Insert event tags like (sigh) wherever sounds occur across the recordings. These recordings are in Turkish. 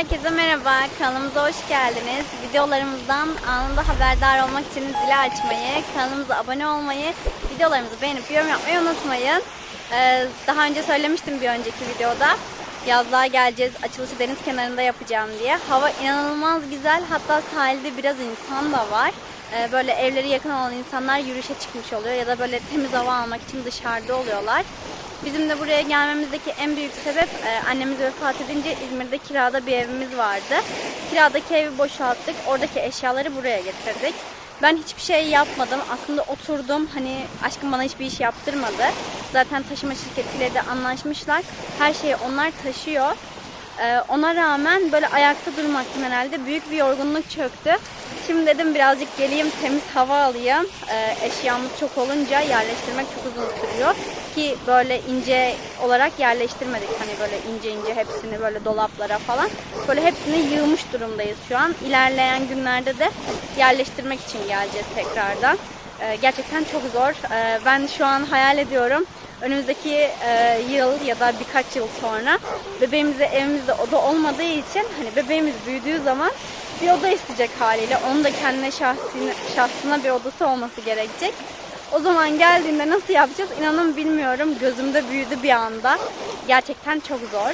Herkese merhaba, kanalımıza hoş geldiniz. Videolarımızdan anında haberdar olmak için zili açmayı, kanalımıza abone olmayı, videolarımızı beğenip yorum yapmayı unutmayın. Ee, daha önce söylemiştim bir önceki videoda. Yazlığa geleceğiz, açılışı deniz kenarında yapacağım diye. Hava inanılmaz güzel, hatta sahilde biraz insan da var. Ee, böyle evleri yakın olan insanlar yürüyüşe çıkmış oluyor ya da böyle temiz hava almak için dışarıda oluyorlar. Bizim de buraya gelmemizdeki en büyük sebep e, annemiz vefat edince İzmir'de kirada bir evimiz vardı. Kiradaki evi boşalttık. Oradaki eşyaları buraya getirdik. Ben hiçbir şey yapmadım. Aslında oturdum. Hani aşkım bana hiçbir iş yaptırmadı. Zaten taşıma şirketiyle de anlaşmışlar. Her şeyi onlar taşıyor. Ee, ona rağmen böyle ayakta durmaktan herhalde büyük bir yorgunluk çöktü. Şimdi dedim birazcık geleyim temiz hava alayım. Ee, eşyamız çok olunca yerleştirmek çok uzun sürüyor. Ki böyle ince olarak yerleştirmedik. Hani böyle ince ince hepsini böyle dolaplara falan. Böyle hepsini yığmış durumdayız şu an. İlerleyen günlerde de yerleştirmek için geleceğiz tekrardan. Ee, gerçekten çok zor. Ee, ben şu an hayal ediyorum önümüzdeki e, yıl ya da birkaç yıl sonra bebeğimize evimizde oda olmadığı için hani bebeğimiz büyüdüğü zaman bir oda isteyecek haliyle. Onun da kendine şahsine, şahsına bir odası olması gerekecek. O zaman geldiğinde nasıl yapacağız inanın bilmiyorum. Gözümde büyüdü bir anda. Gerçekten çok zor.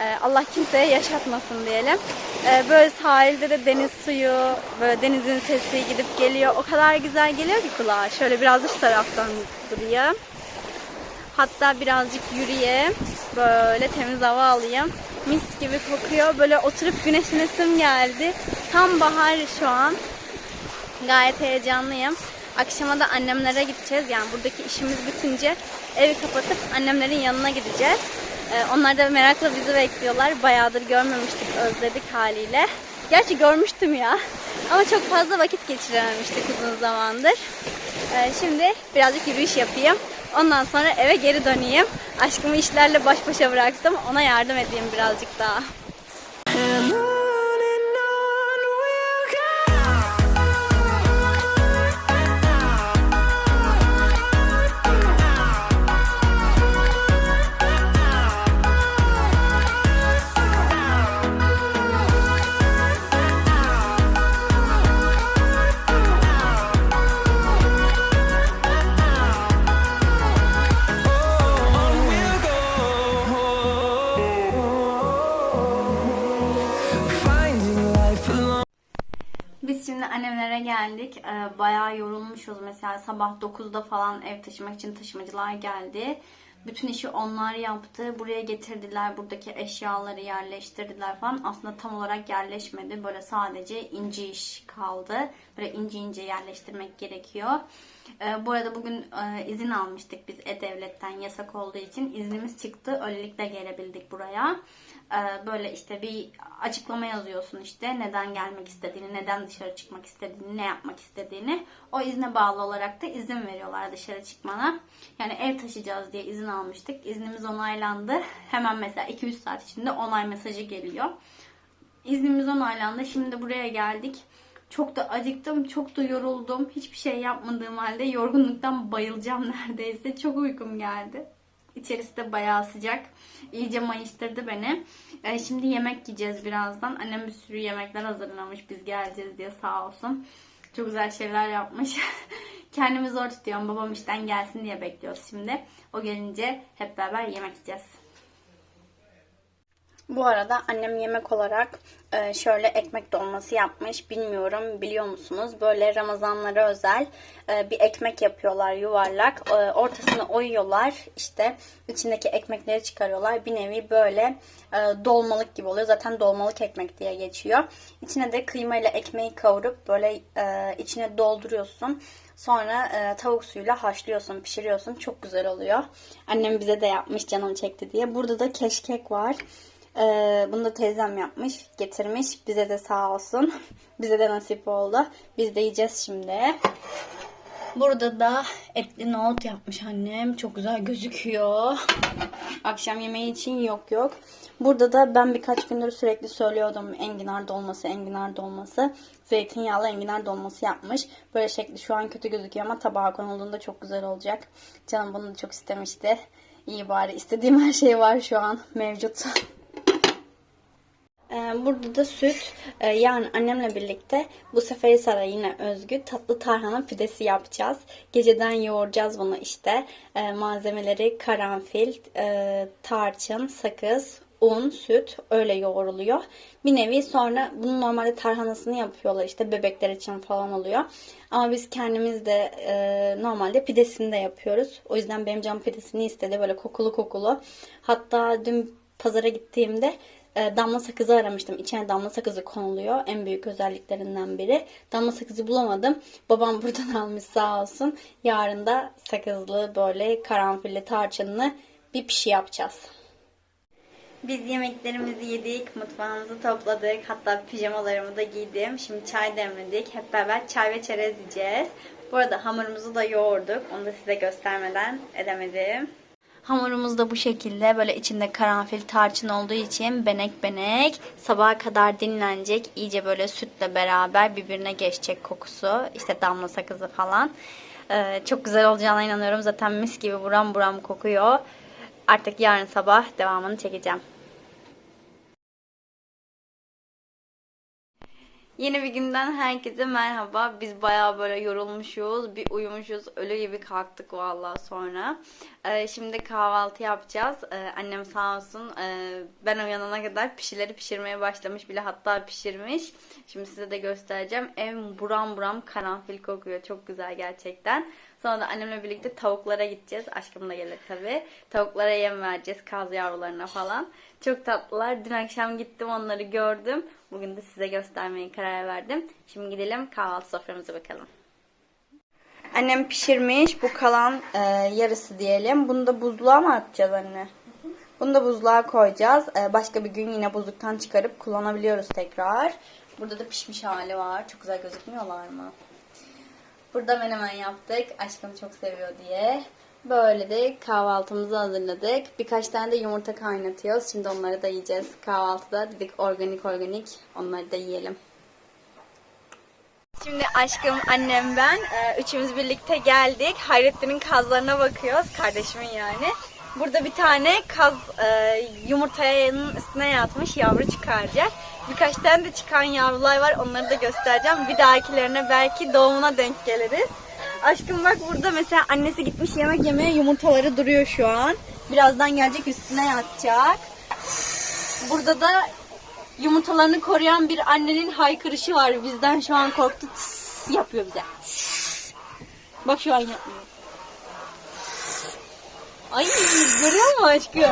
Ee, Allah kimseye yaşatmasın diyelim. Ee, böyle sahilde de deniz suyu, böyle denizin sesi gidip geliyor. O kadar güzel geliyor ki kulağa. Şöyle biraz dış taraftan durayım. Hatta birazcık yürüyeyim. Böyle temiz hava alayım. Mis gibi kokuyor. Böyle oturup güneşlenesim geldi. Tam bahar şu an. Gayet heyecanlıyım. Akşama da annemlere gideceğiz. Yani buradaki işimiz bitince evi kapatıp annemlerin yanına gideceğiz. Ee, onlar da merakla bizi bekliyorlar. Bayağıdır görmemiştik, özledik haliyle. Gerçi görmüştüm ya. (laughs) Ama çok fazla vakit geçirememiştik uzun zamandır. Ee, şimdi birazcık yürüyüş yapayım. Ondan sonra eve geri döneyim. Aşkımı işlerle baş başa bıraktım. Ona yardım edeyim birazcık daha. And geldik. Ee, bayağı yorulmuşuz. Mesela sabah 9'da falan ev taşımak için taşımacılar geldi. Bütün işi onlar yaptı. Buraya getirdiler. Buradaki eşyaları yerleştirdiler falan. Aslında tam olarak yerleşmedi. Böyle sadece ince iş kaldı. Böyle ince ince yerleştirmek gerekiyor. Ee, bu arada bugün e, izin almıştık biz E-Devlet'ten yasak olduğu için. iznimiz çıktı. Öylelikle gelebildik buraya. Ee, böyle işte bir açıklama yazıyorsun işte neden gelmek istediğini, neden dışarı çıkmak istediğini, ne yapmak istediğini. O izne bağlı olarak da izin veriyorlar dışarı çıkmana. Yani ev taşıyacağız diye izin almıştık. İznimiz onaylandı. Hemen mesela 2-3 saat içinde onay mesajı geliyor. İznimiz onaylandı. Şimdi buraya geldik. Çok da acıktım, çok da yoruldum. Hiçbir şey yapmadığım halde yorgunluktan bayılacağım (laughs) neredeyse. Çok uykum geldi. İçerisi de bayağı sıcak. İyice mayıştırdı beni. Ee, şimdi yemek yiyeceğiz birazdan. Annem bir sürü yemekler hazırlamış biz geleceğiz diye sağ olsun. Çok güzel şeyler yapmış. (laughs) Kendimi zor tutuyorum. Babam işten gelsin diye bekliyoruz şimdi. O gelince hep beraber yemek yiyeceğiz. Bu arada annem yemek olarak e, şöyle ekmek dolması yapmış. Bilmiyorum biliyor musunuz? Böyle Ramazanlara özel e, bir ekmek yapıyorlar yuvarlak. E, Ortasını oyuyorlar. İşte içindeki ekmekleri çıkarıyorlar. Bir nevi böyle dolmalık gibi oluyor. Zaten dolmalık ekmek diye geçiyor. İçine de kıyma ile ekmeği kavurup böyle içine dolduruyorsun. Sonra tavuk suyuyla haşlıyorsun, pişiriyorsun. Çok güzel oluyor. Annem bize de yapmış canım çekti diye. Burada da keşkek var. Ee, bunu da teyzem yapmış, getirmiş. Bize de sağ olsun. (laughs) Bize de nasip oldu. Biz de yiyeceğiz şimdi. Burada da etli nohut yapmış annem. Çok güzel gözüküyor. Akşam yemeği için yok yok. Burada da ben birkaç gündür sürekli söylüyordum enginar dolması, enginar dolması. Zeytinyağlı enginar dolması yapmış. Böyle şekli şu an kötü gözüküyor ama tabağa konulduğunda çok güzel olacak. Canım bunu da çok istemişti. İyi bari istediğim her şey var şu an mevcut. (laughs) Burada da süt. Ee, Yani annemle birlikte bu Seferihisar'a yine özgü tatlı tarhana pidesi yapacağız. Geceden yoğuracağız bunu işte. Ee, Malzemeleri karanfil, e, tarçın, sakız, un, süt öyle yoğruluyor. Bir nevi sonra bunun normalde tarhanasını yapıyorlar işte bebekler için falan oluyor. Ama biz kendimiz de e, normalde pidesini de yapıyoruz. O yüzden benim canım pidesini istedi böyle kokulu kokulu. Hatta dün pazara gittiğimde e, damla sakızı aramıştım. İçine damla sakızı konuluyor. En büyük özelliklerinden biri. Damla sakızı bulamadım. Babam (laughs) buradan almış sağ olsun. Yarın da sakızlı böyle karanfilli tarçınlı bir pişi yapacağız. Biz yemeklerimizi yedik, mutfağımızı topladık. Hatta pijamalarımı da giydim. Şimdi çay demledik. Hep beraber çay ve çerez yiyeceğiz. Bu arada hamurumuzu da yoğurduk. Onu da size göstermeden edemedim. Hamurumuz da bu şekilde böyle içinde karanfil tarçın olduğu için benek benek sabaha kadar dinlenecek. İyice böyle sütle beraber birbirine geçecek kokusu. İşte damla sakızı falan. Ee, çok güzel olacağına inanıyorum. Zaten mis gibi buram buram kokuyor. Artık yarın sabah devamını çekeceğim. Yeni bir günden herkese merhaba. Biz bayağı böyle yorulmuşuz, bir uyumuşuz, ölü gibi kalktık vallahi sonra. Ee, şimdi kahvaltı yapacağız. Ee, annem sağ olsun e, ben uyanana kadar pişileri pişirmeye başlamış bile hatta pişirmiş. Şimdi size de göstereceğim. Ev buram buram karanfil kokuyor. Çok güzel gerçekten. Sonra da annemle birlikte tavuklara gideceğiz. Aşkım da gelir tabii. Tavuklara yem vereceğiz kaz yavrularına falan. Çok tatlılar. Dün akşam gittim onları gördüm. Bugün de size göstermeye karar verdim. Şimdi gidelim kahvaltı soframıza bakalım. Annem pişirmiş. Bu kalan e, yarısı diyelim. Bunu da buzluğa mı atacağız anne? Bunu da buzluğa koyacağız. E, başka bir gün yine buzluktan çıkarıp kullanabiliyoruz tekrar. Burada da pişmiş hali var. Çok güzel gözükmüyorlar mı? Burada menemen yaptık. Aşkım çok seviyor diye. Böyle de kahvaltımızı hazırladık. Birkaç tane de yumurta kaynatıyoruz. Şimdi onları da yiyeceğiz kahvaltıda. Dedik organik organik onları da yiyelim. Şimdi aşkım, annem, ben e, üçümüz birlikte geldik. Hayrettin'in kazlarına bakıyoruz. Kardeşimin yani. Burada bir tane kaz e, yumurtanın üstüne yatmış yavru çıkaracak. Birkaç tane de çıkan yavrular var. Onları da göstereceğim. Bir dahakilerine belki doğumuna denk geliriz. Aşkım bak burada mesela annesi gitmiş yemek yemeye yumurtaları duruyor şu an. Birazdan gelecek üstüne yatacak. Burada da yumurtalarını koruyan bir annenin haykırışı var. Bizden şu an korktu. Tıs yapıyor bize. Bak şu an yapmıyor. Ay görüyor musun aşkım?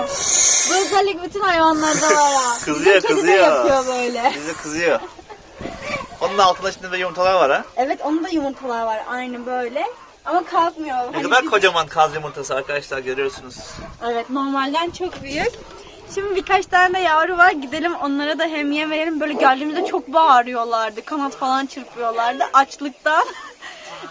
Bu özellik bütün hayvanlarda var ha. Kızıyor, Bizim kedi de kızıyor. yapıyor böyle. Bizi kızıyor. Onun altında şimdi de yumurtalar var ha. Evet onun da yumurtalar var aynı böyle. Ama kalkmıyor. Ne Hani kadar biz- kocaman kaz yumurtası arkadaşlar görüyorsunuz. Evet normalden çok büyük. Şimdi birkaç tane de yavru var. Gidelim onlara da hem yem verelim. Böyle geldiğimizde çok bağırıyorlardı. Kanat falan çırpıyorlardı açlıktan. (laughs)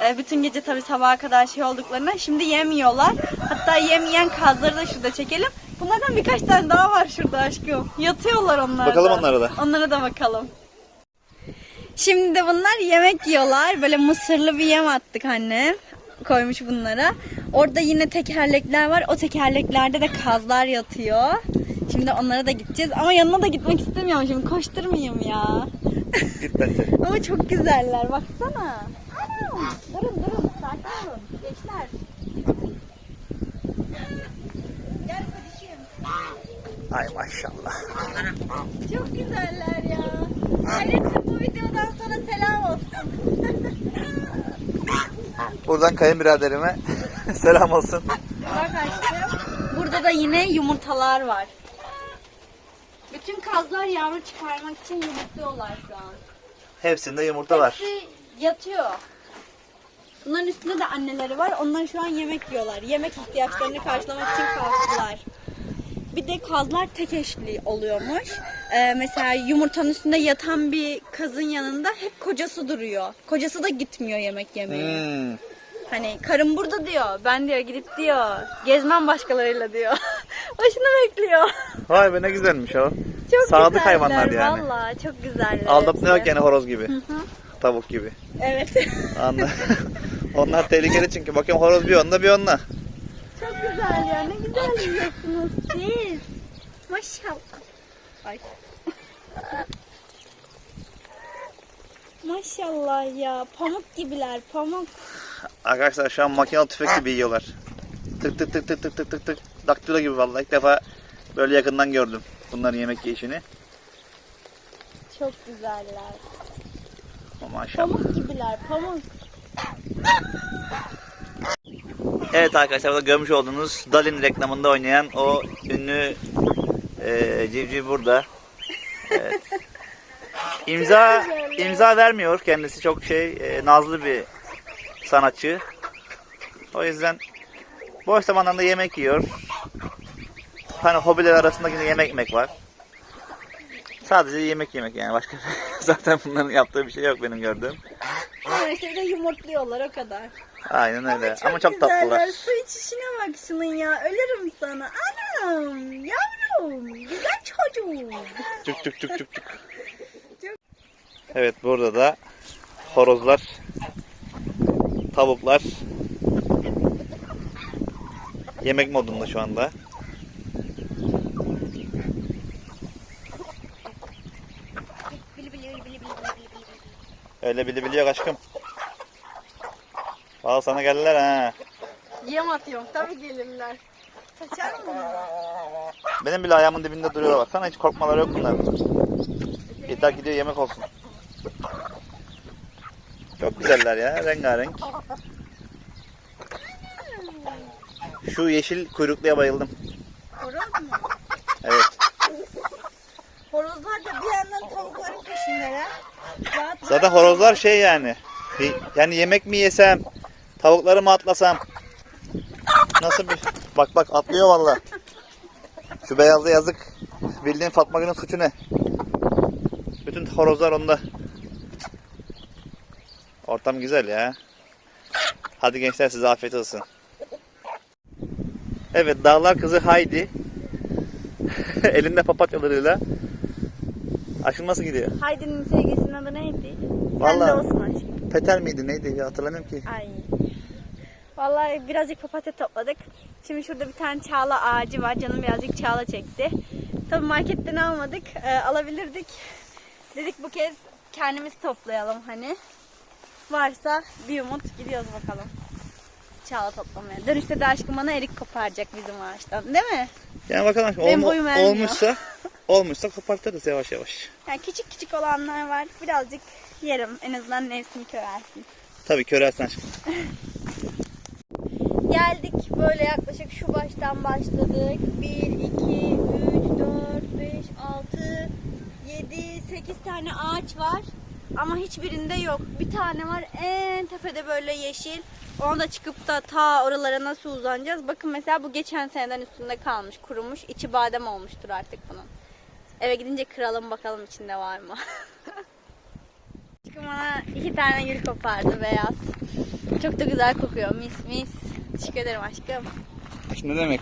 E, Bütün gece tabii sabaha kadar şey olduklarına. Şimdi yemiyorlar. Hatta yem yiyen kazları da şurada çekelim. Bunlardan birkaç tane daha var şurada aşkım. Yatıyorlar onlar Bakalım onlara da. Onlara da bakalım. Şimdi de bunlar yemek yiyorlar. Böyle mısırlı bir yem attık anne. Koymuş bunlara. Orada yine tekerlekler var. O tekerleklerde de kazlar yatıyor. Şimdi onlara da gideceğiz. Ama yanına da gitmek istemiyorum şimdi. Koşturmayayım ya. Git bence. Ama çok güzeller. Baksana. Anam, Durun durun. Sakin olun. Gençler. Gel kardeşim. Ay maşallah. Çok güzeller ya. Bu videodan sonra selam olsun. (laughs) Buradan kayınbiraderime (laughs) selam olsun. Aşkım. Burada da yine yumurtalar var. Bütün kazlar yavru çıkarmak için yumurtluyorlar şu an. Hepsinde yumurta var. Hepsi yatıyor. Bunların üstünde de anneleri var. Onlar şu an yemek yiyorlar. Yemek ihtiyaçlarını karşılamak için kalktılar. De kazlar tek eşli oluyormuş. Ee, mesela yumurtanın üstünde yatan bir kazın yanında hep kocası duruyor. Kocası da gitmiyor yemek yemeye. Hmm. Hani karım burada diyor. Ben diyor gidip diyor. Gezmem başkalarıyla diyor. (laughs) Başını bekliyor. Vay be ne güzelmiş o. Çok Sadık güzeller, hayvanlar yani. Valla çok güzeller. Aldatmıyor hepsi. gene horoz gibi. Tavuk gibi. Evet. Anla. (laughs) Onlar tehlikeli çünkü. Bakıyorum horoz bir onunla bir onunla. Çok güzel ya. Ne güzel yiyorsunuz siz. Maşallah. Ay. Maşallah ya. Pamuk gibiler. Pamuk. Arkadaşlar şu an makinalı tüfek gibi yiyorlar. Tık tık tık tık tık tık tık tık. Daktilo gibi vallahi ilk defa böyle yakından gördüm bunların yemek yiyişini. Çok güzeller. Maşallah. Pamuk gibiler. Pamuk. Evet arkadaşlar burada görmüş olduğunuz Dalin reklamında oynayan o ünlü e, civciv burada. Evet. (laughs) İmza imza vermiyor kendisi çok şey e, nazlı bir sanatçı. O yüzden boş zamanlarında yemek yiyor. Hani hobiler arasında yine yemek yemek var. Sadece yemek yemek yani başka (laughs) zaten bunların yaptığı bir şey yok benim gördüğüm. Ama işte de yumurtluyorlar o kadar. Aynen öyle. Ama çok tatlılar. Su içişine bak şunun ya. Ölürüm sana. Anam. Yavrum. Güzel çocuğum. Cuk cuk cuk cuk cuk. Evet burada da horozlar, tavuklar yemek modunda şu anda. Öyle bili biliyor aşkım. Valla sana geldiler ha. Yem atıyorum. Tabii gelirler. Kaçar mı? Benim bile ayağımın dibinde duruyor baksana hiç korkmaları yok bunlar. Yeter gidiyor yemek olsun. Çok güzeller ya rengarenk. Şu yeşil kuyrukluya bayıldım. Horoz mu? Evet. Horozlar da bir yandan tavukların peşindeler. Rahat Zaten horozlar şey yani. Yani yemek mi yesem, tavukları mı atlasam? Nasıl bir... Bak bak atlıyor valla. Şu beyazlı yazık. Bildiğin Fatma Gül'ün suçu ne? Bütün horozlar onda. Ortam güzel ya. Hadi gençler size afiyet olsun. Evet dağlar kızı Haydi. (laughs) Elinde papatyalarıyla. Aşkım nasıl gidiyor? Haydi'nin sevgilisinin adı neydi? Sen de Vallahi. olsun aşkım. Peter miydi neydi ya hatırlamıyorum ki. Ay. Vallahi birazcık papatya topladık. Şimdi şurada bir tane çağla ağacı var. Canım birazcık çağla çekti. Tabii marketten almadık. Ee, alabilirdik. Dedik bu kez kendimiz toplayalım hani. Varsa bir umut gidiyoruz bakalım. Çağla toplamaya. Dönüşte de aşkım bana erik koparacak bizim ağaçtan. Değil mi? Yani bakalım Benim ermiyor. olmuşsa olmuşsa kopartırız yavaş yavaş. Yani küçük küçük olanlar var. Birazcık yerim. En azından nefsimi körelsin. Tabii körelsen aşkım. (laughs) Geldik böyle yaklaşık şu baştan başladık. 1, 2, 3, 4, 5, 6, 7, 8 tane ağaç var. Ama hiçbirinde yok. Bir tane var en tepede böyle yeşil. Ona da çıkıp da ta oralara nasıl uzanacağız? Bakın mesela bu geçen seneden üstünde kalmış, kurumuş. İçi badem olmuştur artık bunun. Eve gidince kıralım bakalım içinde var mı? (laughs) Bana iki tane gül kopardı beyaz. Çok da güzel kokuyor. Mis mis. Teşekkür ederim aşkım. Ne demek?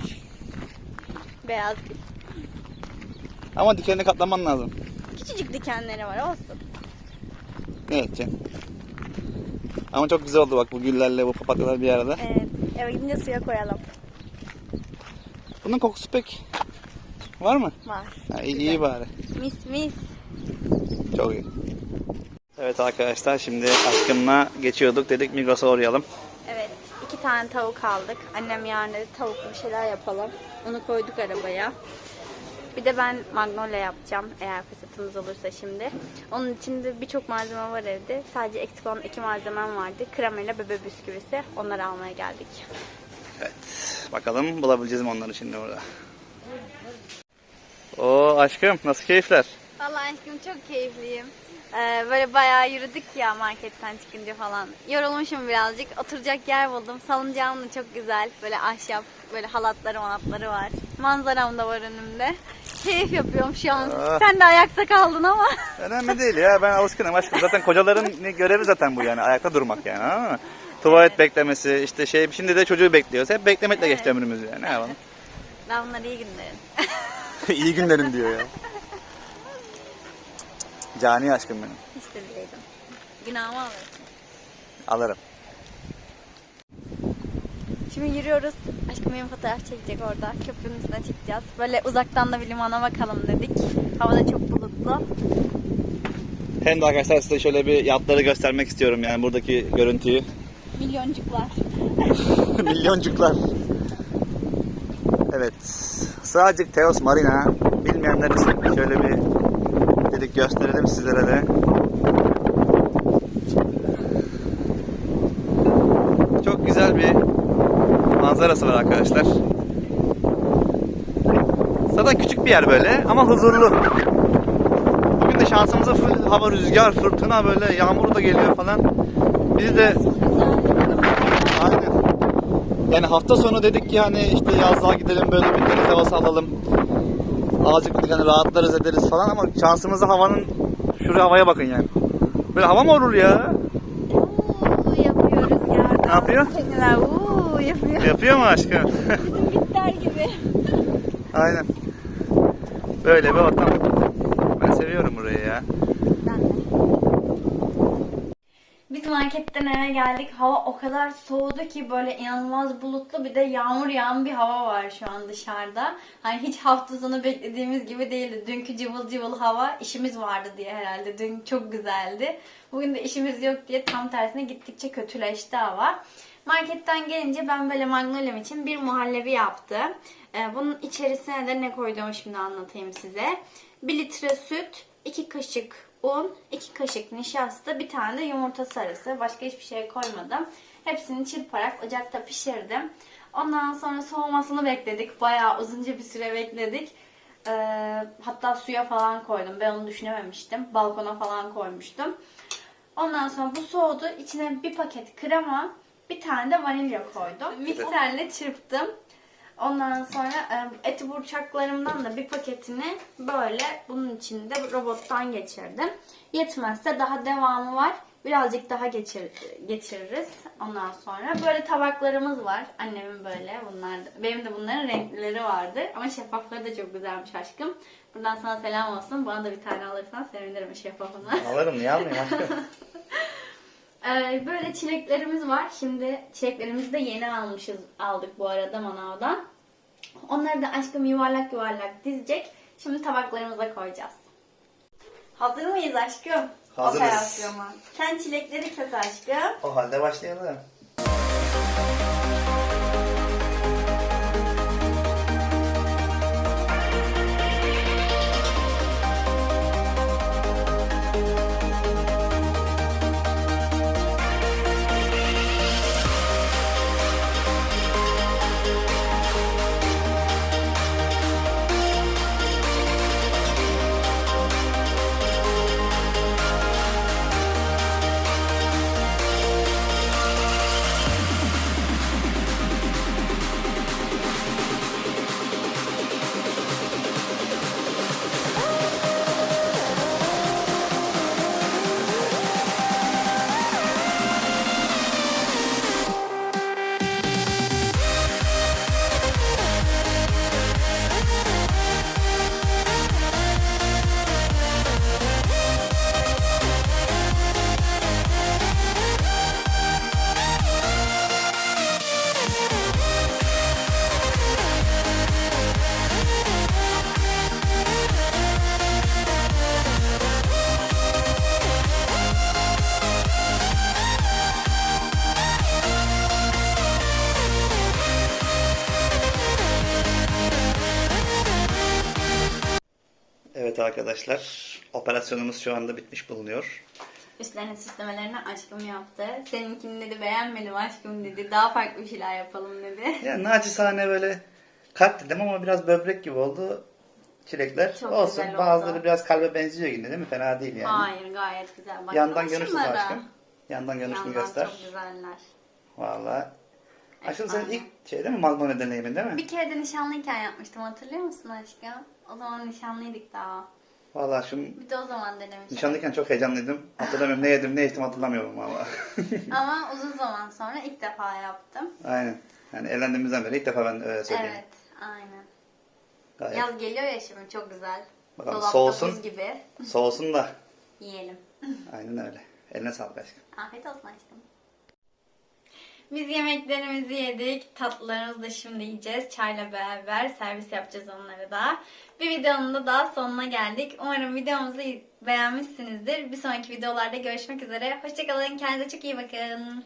Beyaz gül. Ama dikenini katlaman lazım. Küçücük dikenleri var olsun. Ne edeceğim? Ama çok güzel oldu bak bu güllerle bu papatyalar bir arada. Evet. Eve gidince suya koyalım. Bunun kokusu pek var mı? Var. Ha, iyi, iyi bari. Mis mis. Çok iyi. Evet arkadaşlar şimdi aşkımla geçiyorduk dedik Migros'a uğrayalım. İki tane tavuk aldık. Annem yarın dedi tavuklu bir şeyler yapalım. Onu koyduk arabaya. Bir de ben magnolia yapacağım eğer fırsatımız olursa şimdi. Onun için de birçok malzeme var evde. Sadece eksik olan iki malzemem vardı. Krema ile bebe bisküvisi. Onları almaya geldik. Evet bakalım bulabileceğiz mi onları şimdi burada. Oo aşkım nasıl keyifler? Vallahi aşkım çok keyifliyim. Ee, böyle bayağı yürüdük ya marketten çıkınca falan. Yorulmuşum birazcık. Oturacak yer buldum. Salıncağım da çok güzel. Böyle ahşap, böyle halatları manatları var. Manzaram da var önümde. Keyif yapıyorum şu an. Ah. Sen de ayakta kaldın ama. Önemli değil ya ben alışkınım aşkım. Zaten kocaların (laughs) görevi zaten bu yani ayakta durmak yani anladın mı? Tuvalet beklemesi işte şey şimdi de çocuğu bekliyoruz. Hep beklemekle geçti ömrümüz yani. Ne yapalım? Daha bunlar iyi günlerin. (laughs) İyi günlerin diyor ya. (laughs) Cani aşkım benim. Bileydim. Günahımı alırsın. Alırım. Şimdi yürüyoruz. Aşkım benim fotoğraf çekecek orada. Köprünün üstüne çıkacağız. Böyle uzaktan da bir limana bakalım dedik. Hava da çok bulutlu. Hem de arkadaşlar size şöyle bir yatları göstermek istiyorum yani buradaki görüntüyü. Milyoncuklar. (laughs) Milyoncuklar. Evet. Sığacık Teos Marina. Bilmeyenler için şöyle bir dedik gösterelim sizlere de. Çok güzel bir manzarası var arkadaşlar. Zaten küçük bir yer böyle ama huzurlu. Bugün de şansımıza full hava rüzgar, fırtına böyle yağmur da geliyor falan. Biz de Aynen. Yani hafta sonu dedik ki hani işte yazlığa gidelim böyle bir deniz havası alalım. Azıcık dedik hani rahatlarız ederiz falan ama şansımıza havanın şuraya havaya bakın yani. Böyle hava mı olur ya? Uuu yapıyor rüzgarda. Ne yapıyor? Tekneler uuu yapıyor. Yapıyor mu aşkım? Bizim bitter gibi. Aynen. Böyle bir ortam. Ben seviyorum burayı ya. Ben de. Biz marketten eve geldik. Hava o kadar soğudu ki böyle inanılmaz bulutlu bir de yağmur yağan bir hava var şu an dışarıda. Hani hiç hafta sonu beklediğimiz gibi değildi. Dünkü cıvıl cıvıl hava işimiz vardı diye herhalde. Dün çok güzeldi. Bugün de işimiz yok diye tam tersine gittikçe kötüleşti hava. Marketten gelince ben böyle Magnolia'm için bir muhallebi yaptım. Ee, bunun içerisine de ne koyduğumu şimdi anlatayım size. 1 litre süt, 2 kaşık un, 2 kaşık nişasta, bir tane de yumurta sarısı. Başka hiçbir şey koymadım. Hepsini çırparak ocakta pişirdim. Ondan sonra soğumasını bekledik. Bayağı uzunca bir süre bekledik. Ee, hatta suya falan koydum. Ben onu düşünememiştim. Balkona falan koymuştum. Ondan sonra bu soğudu. İçine bir paket krema, bir tane de vanilya koydum. Mikserle çırptım. Ondan sonra eti burçaklarımdan da bir paketini böyle bunun içinde robottan geçirdim. Yetmezse daha devamı var. Birazcık daha geçir, geçiririz ondan sonra. Böyle tabaklarımız var. Annemin böyle bunlar. Benim de bunların renkleri vardı. Ama şeffafları da çok güzelmiş aşkım. Buradan sana selam olsun. Bana da bir tane alırsan sevinirim şeffafını. Alırım niye almayayım aşkım? (laughs) Ee, böyle çileklerimiz var. Şimdi çileklerimizi de yeni almışız, aldık bu arada manavdan. Onları da aşkım yuvarlak yuvarlak dizecek. Şimdi tabaklarımıza koyacağız. Hazır mıyız aşkım? Hazırız. Operasyona. Sen çilekleri kes aşkım. o halde başlayalım. Evet arkadaşlar, operasyonumuz şu anda bitmiş bulunuyor. Üstlerine süslemelerini aşkım yaptı. Seninkini dedi beğenmedim aşkım dedi. Daha farklı bir şeyler yapalım dedi. Ya naçizane böyle kalp dedim ama biraz böbrek gibi oldu çilekler. Çok Olsun. güzel oldu. Bazıları biraz kalbe benziyor yine değil mi? Fena değil yani. Hayır gayet güzel. Baksana Yandan görürsün şunlara. aşkım. Yandan görürsün Yandan göster. çok güzeller. Vallahi. Aşkım sen ilk şey değil mi Magnolia deneyimin değil mi? Bir kere de nişanlıyken yapmıştım hatırlıyor musun aşkım? O zaman nişanlıydık daha. Vallahi şu Bir de o zaman denemiştim. nişanlıyken çok heyecanlıydım. Hatırlamıyorum ne yedim ne içtim hatırlamıyorum valla. (laughs) Ama uzun zaman sonra ilk defa yaptım. Aynen. Yani evlendiğimizden beri ilk defa ben öyle söyleyeyim. Evet, aynen. Gayet. Yaz geliyor ya şimdi çok güzel. Bakalım, Dolapta soğusun. buz gibi. Soğusun da. (laughs) Yiyelim. Aynen öyle. Eline sağlık aşkım. Afiyet olsun aşkım. Biz yemeklerimizi yedik. Tatlılarımızı da şimdi yiyeceğiz. Çayla beraber servis yapacağız onları da. Bir videonun da daha sonuna geldik. Umarım videomuzu beğenmişsinizdir. Bir sonraki videolarda görüşmek üzere. Hoşçakalın. Kendinize çok iyi bakın.